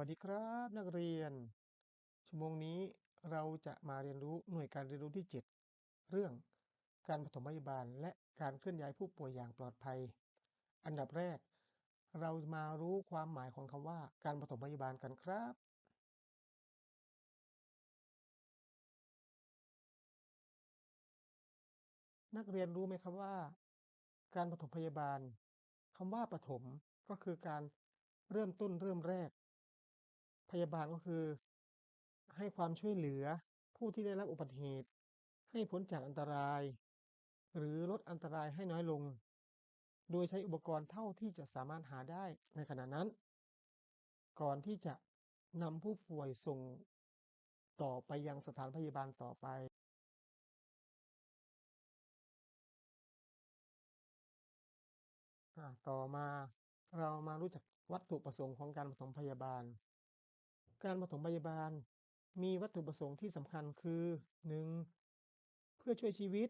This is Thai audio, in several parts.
วัสดีครับนักเรียน ชั่วโมงนี้เราจะมาเรียนรู้หน่วยการเรียนรู้ที่ 7 เรื่องการปฐมพยาบาลและการเคลื่อนย้ายผู้ป่วยอย่างปลอดภัย อันดับแรก เรามารู้ความหมายของคำว่าการปฐมพยาบาลกันครับ นักเรียนรู้ไหมครับว่า การปฐมพยาบาลคำว่าปฐมก็คือการเริ่มต้นเริ่มแรก พยาบาลก็คือ ให้ความช่วยเหลือผู้ที่ได้รับอุบัติเหตุ ให้พ้นจากอันตราย หรือลดอันตรายให้น้อยลง โดยใช้อุปกรณ์เท่าที่จะสามารถหาได้ในขณะนั้น ก่อนที่จะนำผู้ป่วยส่งต่อไปยังสถานพยาบาลต่อไปต่อมาเรามารู้จักวัตถุประสงค์ของการปฐมพยาบาล การปฐมพยาบาล มีวัตถุประสงค์ที่สำคัญคือ 1. เพื่อช่วยชีวิต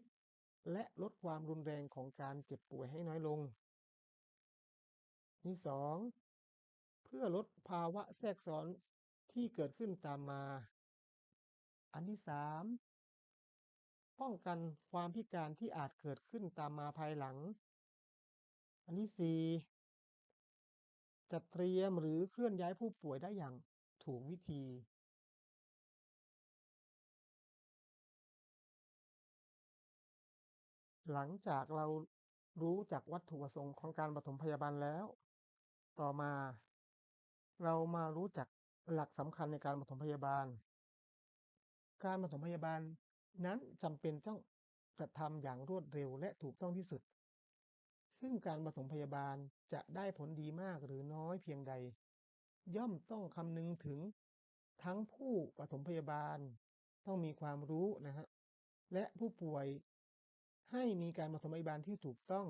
และลดความรุนแรงของการเจ็บป่วยให้น้อยลงที่ 2. เพื่อลดภาวะแทรกซ้อนที่เกิดขึ้นตามมา อันที่ 3. ป้องกันความพิการที่อาจเกิดขึ้นตามมาภายหลัง อันที่ 4 จัดเตรียมหรือเคลื่อนย้ายผู้ป่วยได้อย่าง ถูกวิธีหลังจากเรารู้จักวัตถุประสงค์ของการปฐมพยาบาลแล้ว ต่อมา เรามารู้จักหลักสำคัญในการปฐมพยาบาล การปฐมพยาบาลนั้นจำเป็นต้องกระทำอย่างรวดเร็วและถูกต้องที่สุด ซึ่งการปฐมพยาบาลจะได้ผลดีมากหรือน้อยเพียงใด ย่อมต้องคำนึงถึงทั้งผู้ปฐมพยาบาล ต้องมีความรู้นะฮะและผู้ป่วยให้มีการปฐมพยาบาลที่ถูกต้อง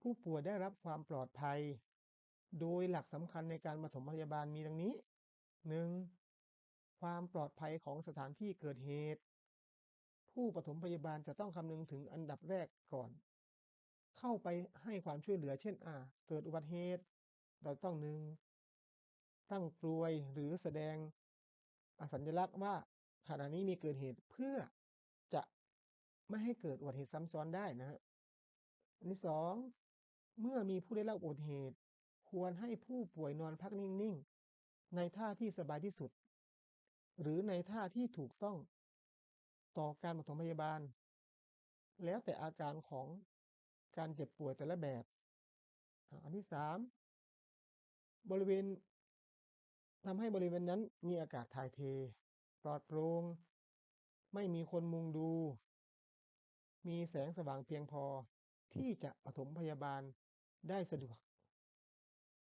ผู้ป่วยได้รับความปลอดภัย โดยหลักสำคัญในการปฐมพยาบาลมีดังนี้ 1. ความปลอดภัยของสถานที่เกิดเหตุ ผู้ปฐมพยาบาลจะต้องคำนึงถึงอันดับแรกก่อน เข้าไปให้ความช่วยเหลือเช่น อ่า เกิดอุบัติเหตุ เราต้องหนึ่ง ตั้งกลวยหรือแสดงสัญลักษณ์ว่าขณะนี้มีเกิดเหตุเพื่อจะไม่ให้เกิดอุบัติเหตุซ้ำซ้อนได้นะฮะอันที่สองเมื่อมีผู้ได้รับอุบัติเหตุ ควรให้ผู้ป่วยนอนพักนิ่งๆ ในท่าที่สบายที่สุด หรือในท่าที่ถูกต้องต่อการปฐมพยาบาล แล้วแต่อาการของการเจ็บป่วยแต่ละแบบ อันที่สามบริเวณ ทำให้บริเวณนั้นมีอากาศถ่ายเท ปลอดโปร่งไม่มีคนมุงดู มีแสงสว่างเพียงพอที่จะปฐมพยาบาลได้สะดวก